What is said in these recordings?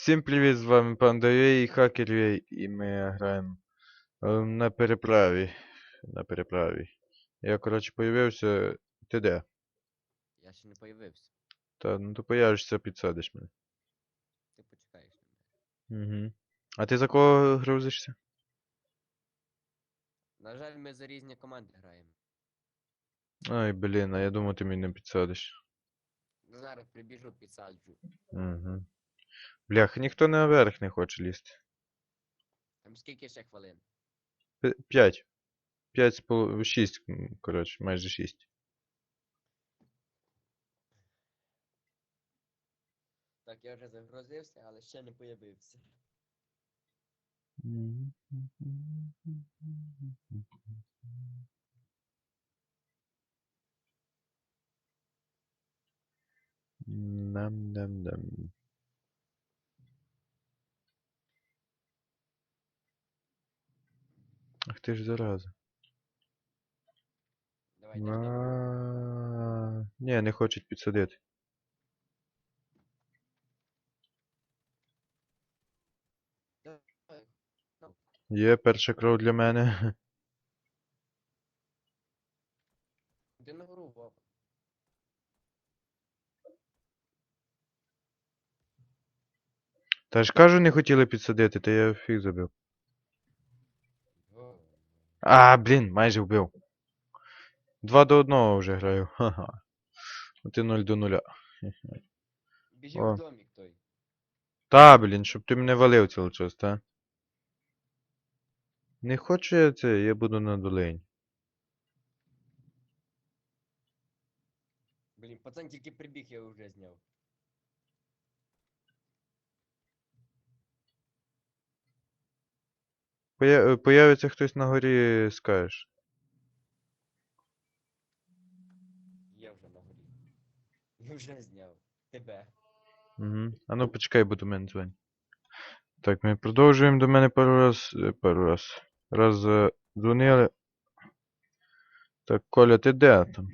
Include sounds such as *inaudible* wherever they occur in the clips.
Всім привіт, з вами пан Дарей, Хакер Вей, і ми граємо е, на переправі. На переправі. Я, коротше, появився. Ти де? Я ще не появився. Та ну ти появишся, підсадиш мене. Ти почекаєш мене. Угу. А ти за кого грузишся? На жаль, ми за різні команди граємо. Ай, блін, а я думав, ти мене не підсадиш. Зараз прибіжу, підсаджу. Угу. Блях, ніхто наверх не хоче лізти. Там скільки ще хвилин? П- П'ять. П'ять з полу... Шість, м, коротше, майже шість. Так, я вже загрузився, але ще не появився. Нам-дам-дам. Ах ти ж зараза. Давай, дожди мене. А, Ні, не хочуть підсадити. Є перша кров для мене. *laughs* Ти на гору, Вова. Та ж кажу, не хотіли підсадити, та я фіг забив. А, блін, майже вбив. Два до одного вже граю. *laughs* Ха-ха. Ти 0 до 0. Біжи в домик той. Та, блін, щоб ти мене валив цілий час, та? Не хочу я це, я буду на долині. Блін, пацан тільки прибіг, я вже зняв. Поя- Появиться хтось на горі, скажеш. Я вже на горі. *laughs* Я вже зняв. Тебе. Угу. А ну почекай, бо до мене дзвонить. Так, ми продовжуємо до мене пару раз. е, Пару раз. Раз е, дзвонили. Так, Коля, ти де там?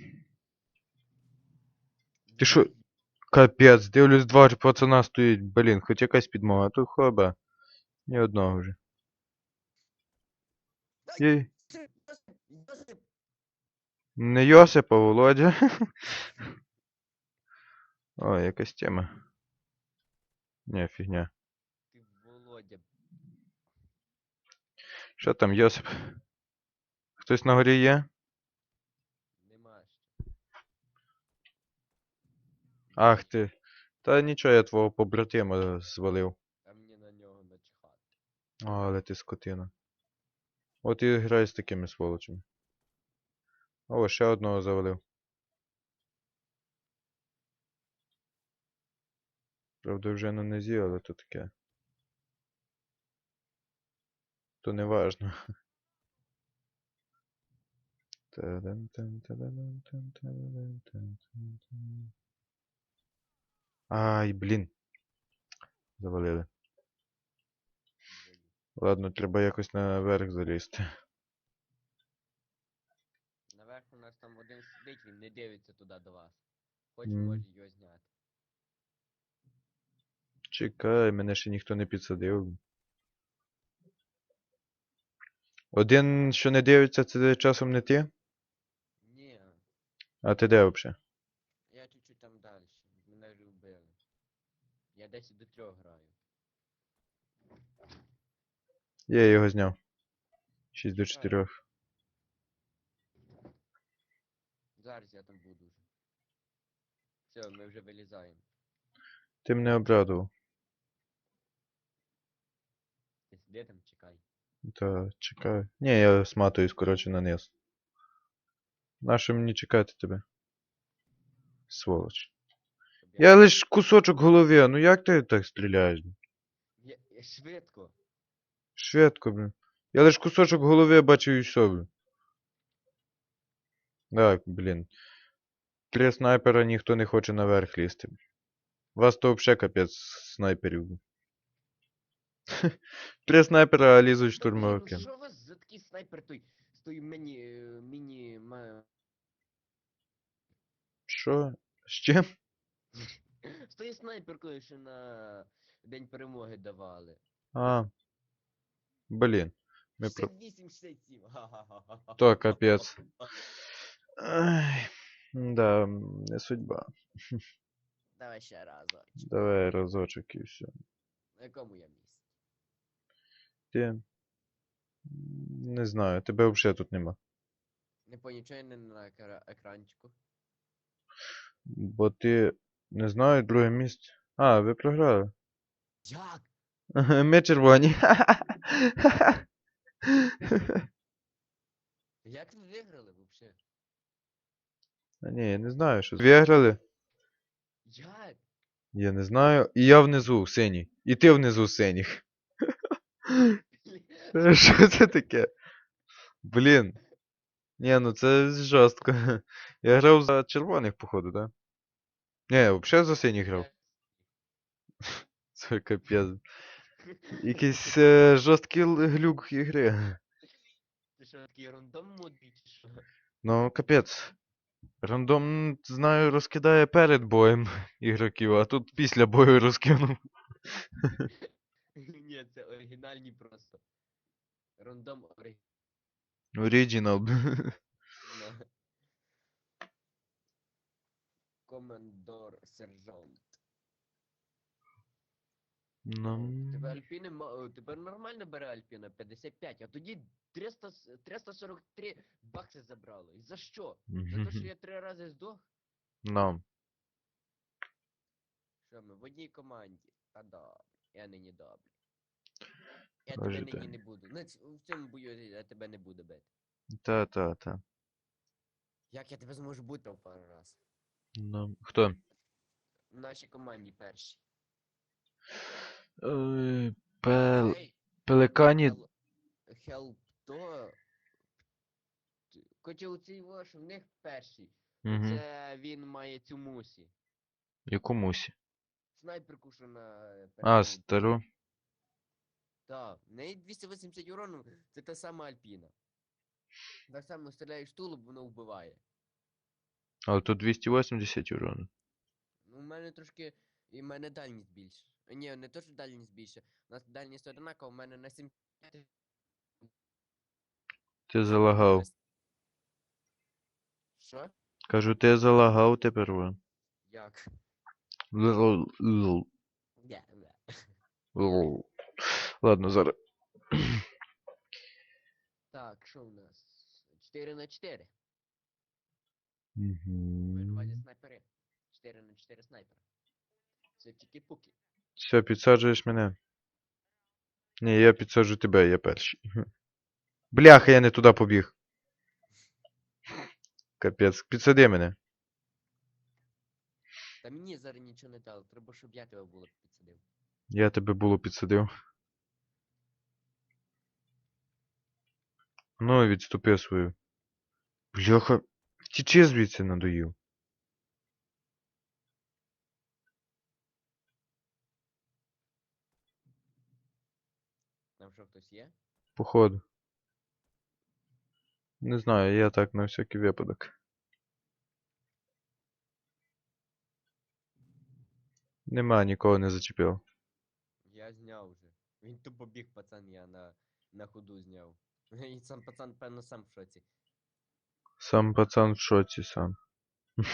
Ти що? Капець, дивлюсь, два пацана стоїть. Блін, хоч якась підмога, а то хоба. Ні одного вже. Йосип, Йосип, Не Йосип, а Володя. Ой, якась тема. Ні, фігня. ти Володя. Що там, Йосип? Хтось на горі є? Нема. Ах ти. Та нічого, я твого побратима звалив. А мені на нього начихати. О, але ти скотина. От і грай з такими сволочами. О, ще одного завалив. Правда, вже на низі, але то таке. То не важно. *laughs* Ай, блін. Завалили. Ладно, треба якось наверх залізти. Наверх у нас там один сидить, він не дивиться туди до вас. Хоч Мгм. може його зняти. Чекай, мене ще ніхто не підсадив. Один, що не дивиться, це часом не ти? Ні, А ти де взагалі? я чуть-чуть там далі. Мене любили. Я 10 до 3 граю. Я його зняв. 6 до 4. Зараз я там буду вже. Все, ми вже вилізаємо. Ти мене обрадував. Ти сиди там, чекай. Та чекаю. Ні, я сматуюсь, коротше, на низ. Нащо мені чекати тебе? Сволоч. Я лиш кусочок голови, ну як ти так стріляєш? Я, я швидко. Швидко, блін. Я лиш кусочок голови бачив і все, блін. Так, блін. Три снайпера ніхто не хоче наверх лізти. Вас то взагалі капець снайперів. *laughs* Три снайпера, а лізуть штурмовики. Що у вас за такий снайпер той з тої міні... міні... Що? З чим? *laughs* З тою снайперкою, що на День перемоги давали. А. Блін. Ми про... 68-67. То капець. Ай, да, судьба. *laughs* Давай ще разочок. Давай разочок і все. На якому я місці? Ти. Не знаю, тебе взагалі тут нема. Не по нічого не на екра- екранчику. Бо ти. Не знаю, друге місце. А, ви програли. Як? Ми червоні. Як ви виграли взагалі? А ні, я не знаю, що. Виграли? Як? Я не знаю. І я внизу синій. І ти внизу синіх. Що це таке? Блін. Ні, ну це жорстко. Я грав за червоних, походу, да? Ні, взагалі за синіх грав. Це капець. Якийсь е, жорсткий л- глюк ігри. Ти що такий рандом чи що? Ну, капець. Рандом, знаю, розкидає перед боєм ігроків, а тут після бою розкинув. *laughs* Ні, це оригінальні просто. Рандом оригінальний. Оригінал. Командор сержант. Ну. Тебе Альпіни, ма- тебе нормально бере Альпіна 55, а тоді 300, 343 бакси забрало. І за що? За те, що я три рази здох? Ну. Що ми в одній команді? Та добре, я нині добре. Я Боже тебе нині не буду. На ць- в цьому бою я тебе не буду бити. Та, та, та. Як я тебе зможу бути в пару раз? Ну. Хто? В нашій команді першій. Ой, Пел... Пеликані. Хел- Хелп то. Хоча у цій ваш в них перший. Угу. Це він має цю мусі. Яку мусі? Снайперку, що на. А, стару. Так, в неї 280 урону, це та сама Альпіна. Так само стріляєш тулуб, воно вбиває. Але тут 280 урону. Ну, у мене трошки. І в мене дальність більше. Ні, не то, що дальність більше. У нас дальність одинакова, у мене на 7. Ти залагав. Що? Кажу, ти залагав тепер. во. Як? Ладно, зараз. Так, що у нас? 4 на 4. Маю на увазі Угу. снайпери. 4 на 4 снайпера. Все, підсаджуєш мене. Ні, я підсаджу тебе, я перший. Бляха, я не туди побіг. Капець, підсади мене. Та мені зараз нічого не дало, треба, щоб я тебе було підсадив. Я тебе було підсадив. Ну, відступи свою. Бляха, тічи звідси надоїв. Там що хтось є? Походу. Не знаю, я так на всякий випадок. Нема, нікого не зачепив. Я зняв вже. Він тупо біг, пацан, я на, на ходу зняв. *laughs* І сам пацан, певно, сам в шоці. Сам пацан в шоці сам. *laughs*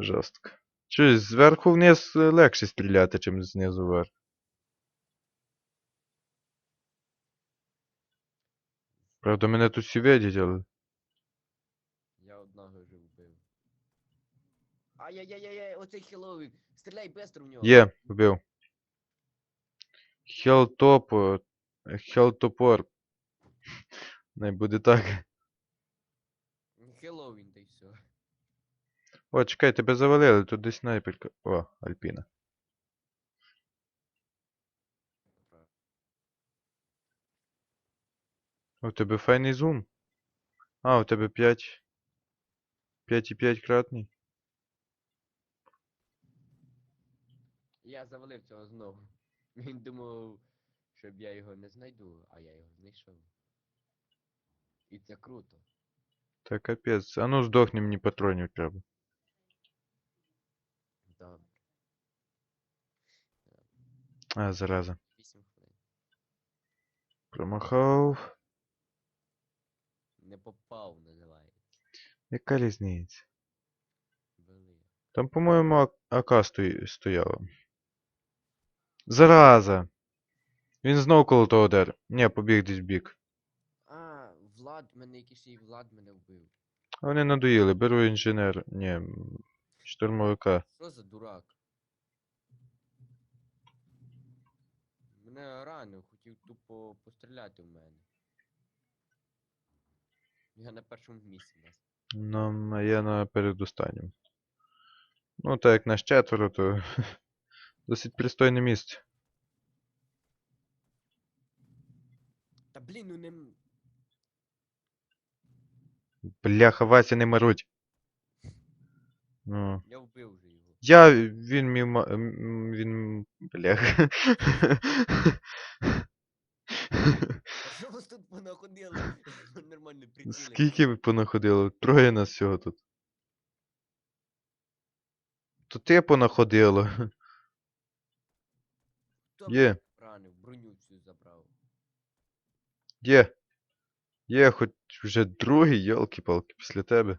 Жорстко. Чуєш, зверху вниз е, легше стріляти, чим знизу вверх. Правда, мене тут всі видять, але. Я одного вже вбив. Ай-яй-яй-яй, оцей хіловик. Стріляй быстро в нього. Є, вбив. Хелтоп. Хелтопор. *laughs* Не буде так. Хеллоуін, та й все. О, чекай, тебе завалили, тут десь снайперка. О, Альпіна. О, У тебе файний зум. А, у тебе 5. 5,5 кратний. Я завалив цього знову. *laughs* Він думав, щоб я його не знайду, а я його знайшов. І це круто. Та капець. А ну здохни, мені патронів треба. Добре. А, зараза. 8. Промахав. Не попав, називається. Яка різниця? Велика. Там, по-моєму, АК стояла. Зараза! Він знов коло того дер. Ні, побіг десь бік. А, Влад, мене якийсь і Влад мене вбив. А Вони надоїли, беру інженер. Ні, штурмовика. Що за дурак? Мене ранив, хотів тупо постріляти в мене. Я на першому місці нас. Ну, а я на передостаннім. Ну, так як нас четверо, то *laughs* досить пристойне місце. Та блін, ну не. м- Бляха, Вася, не маруть. Ну. Я вбив вже його. Я, він мій ма... м, він... Бляха. *laughs* Що вас тут понаходили? *laughs* Нормально приціли. Скільки ви понаходило? Троє нас всього тут. То ти понаходило. Хто Є. ранив, броню цю забрав. Є. Є, хоч вже другий, йолки-палки, після тебе.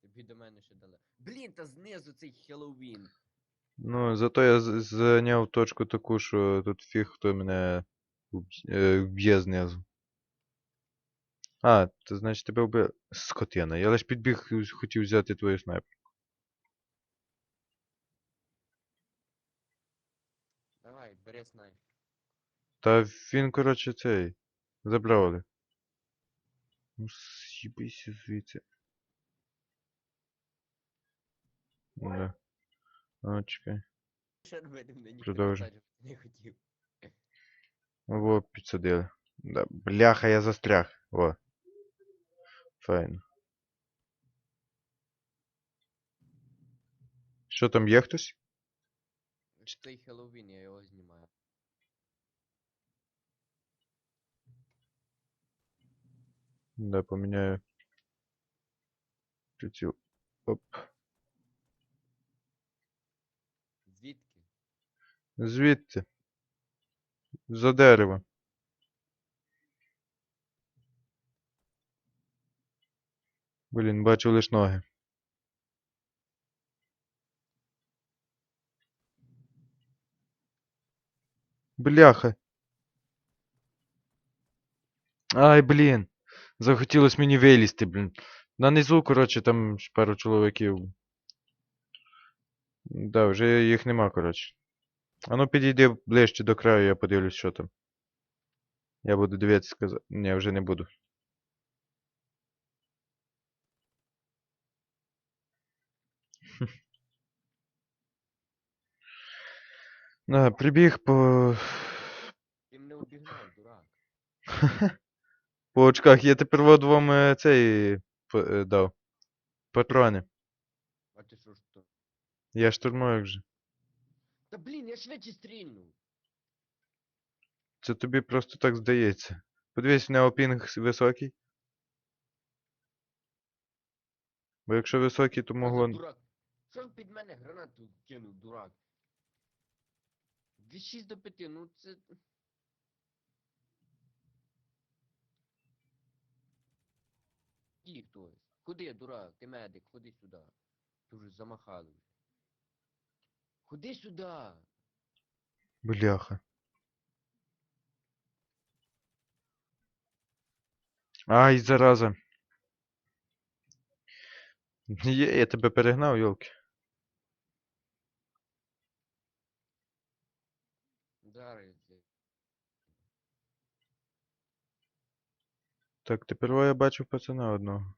Тобі до мене ще дали. Блін, та знизу цей Хеллоуін. Ну, зато я зайняв точку таку, що тут фіг хто мене вб'є- е, знизу. А, то значить тебе вбив. Скотина. Я лиш підбіг, і хотів взяти твою снайперку. Давай, бери снайп. Та він, коротше, цей. Забрали. Ну, з'їбися звідси. Да. А, чекай. Що робити мене ніхто Продовжуй. посаджувати не хотів. Во, підсадили. Да, бляха, я застряг. Во. Файно. Що там є хтось? Той Хеллоуін, я його знімаю. Да, поміняю. Приціл. Оп. Звідти. За дерево. Блін, бачу лиш ноги. Бляха. Ай, блін. Захотілось мені вилізти, блін. На низу, коротше, там пару чоловіків. Да, вже їх нема, коротше. А ну підійди ближче до краю, я подивлюсь, що там. Я буду дивитися сказати. Ні, вже не буду. *laughs* Да, прибіг по. Ти мене обігнав, дурак. *laughs* По очках. Я тепер от вам е, цей е, дав. Патрони. А ти що ж то? Я штурмую вже. Та блін, я швидше стрільнув. Це тобі просто так здається. Подивись, в нього пінг високий. Бо якщо високий, то могло. дурак? Що він під мене гранату кинув, дурак? Від 6 до 5, ну це. І хтось. Ходи, дурак, ти медик, ходи сюди. Ти вже замахали. Ходи сюди. Бляха. Ай, зараза. *laughs* Є, я тебе перегнав, йолки. Я- Так, тепер я бачу пацана одного.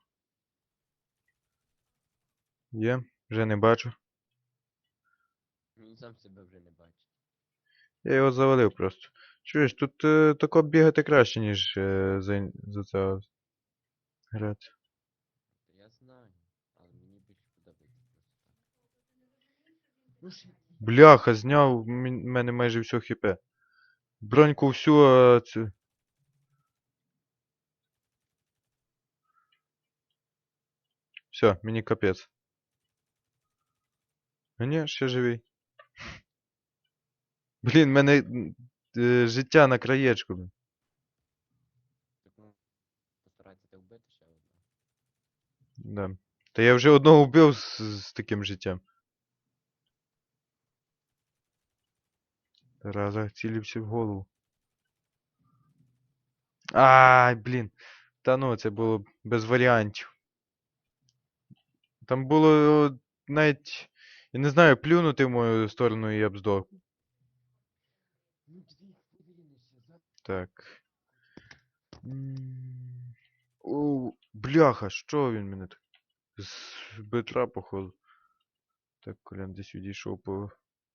Є, вже не бачу. Він сам себе вже не бачить. Я його завалив просто. Чуєш, тут е, тако бігати краще, ніж е, за, за це грати. Я знаю, але мені більше подобається просто так. Ну ж, Бляха, зняв в мен- мене майже все хп. Броньку всю, а це. Все, мені капець. А ні, ще живий. Блін, в мене е, життя на краєчку. блін. Ну, постарайтеся те вбити ще одного. Да. Та я вже одного вбив з, з таким життям. Раза цілився в голову. Ай, блін. Та ну, це було без варіантів. Там було навіть, я не знаю, плюнути в мою сторону і я б здох. Ну дві хвилини ще за. Так. М, О, бляха, що він мене так? З битра, походу. Так, Колян десь відійшов по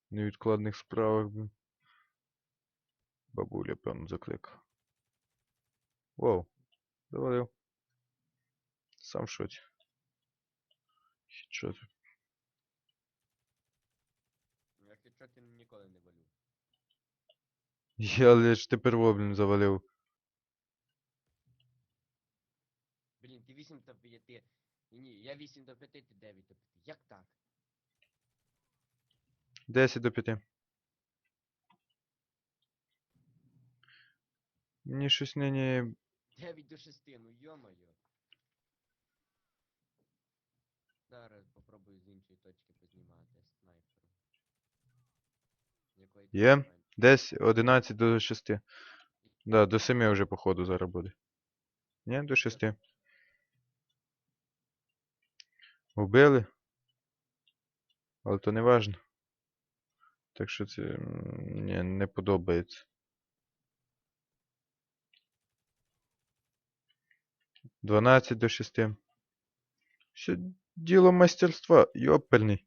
невідкладних справах. Бабуля, певно, закликав. Воу, завалив. Сам в шоці. Що це? Я хедшоти ніколи не валю. Я лиш тепер воблін завалив. Блін, ти 8 до 5. Ні, я 8 до 5, ти 9 до 5. Як так? 10 до 5. Мені щось нині 9 до 6, ну йо-моє. Зараз попробую з іншої точки познімати снайпером. Якої Є? Десь 11 до 6. Да, до 7 вже походу зараз буде. Ні, до 6. Вбили. Але то не важно. Так що це м, не подобається. Дванадцять до шести. Все діло мастерства, йопельний.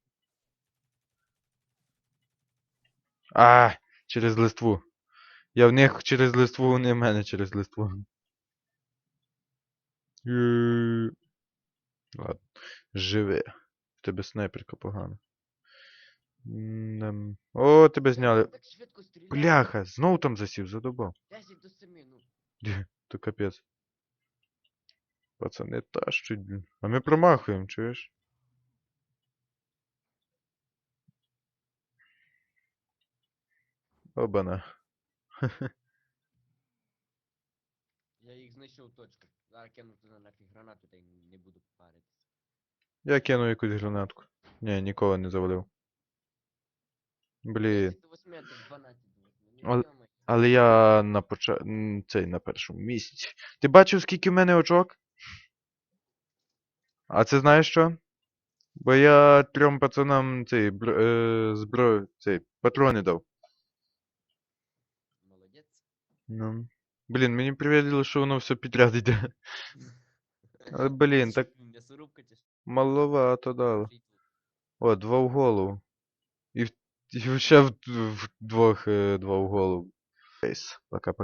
А, через листву. Я в них через листву, вони в мене через листву. Ладно, живи. В тебе снайперка погана. Ем, О, тебе зняли. Бляха, знов там засів, задобав. 10 до 7, ну. То капець. Пацани тащуть, блін. А ми промахуємо, чуєш? Обана. *laughs* Я їх знайшов точку. Зараз кину туди нафіг гранату та й не буду паритися. Я кину якусь гранатку. Ні, ніколи не завалив. Блін. 8, 12 Але- Ну. Але я на поча... м, цей на першому місці. Ти бачив, скільки в мене очок? А це знаєш що? Бо я трьом пацанам цей бро... е... зброю, цей патрони дав. Ну. Блін, мені привіділо, що воно все підряд йде. Але, *laughs* блін, так М'ясорубка чи що? маловато дало. Світло. О, два в голову. І, в- і ще в, в двох е, два в голову. Пока-пока.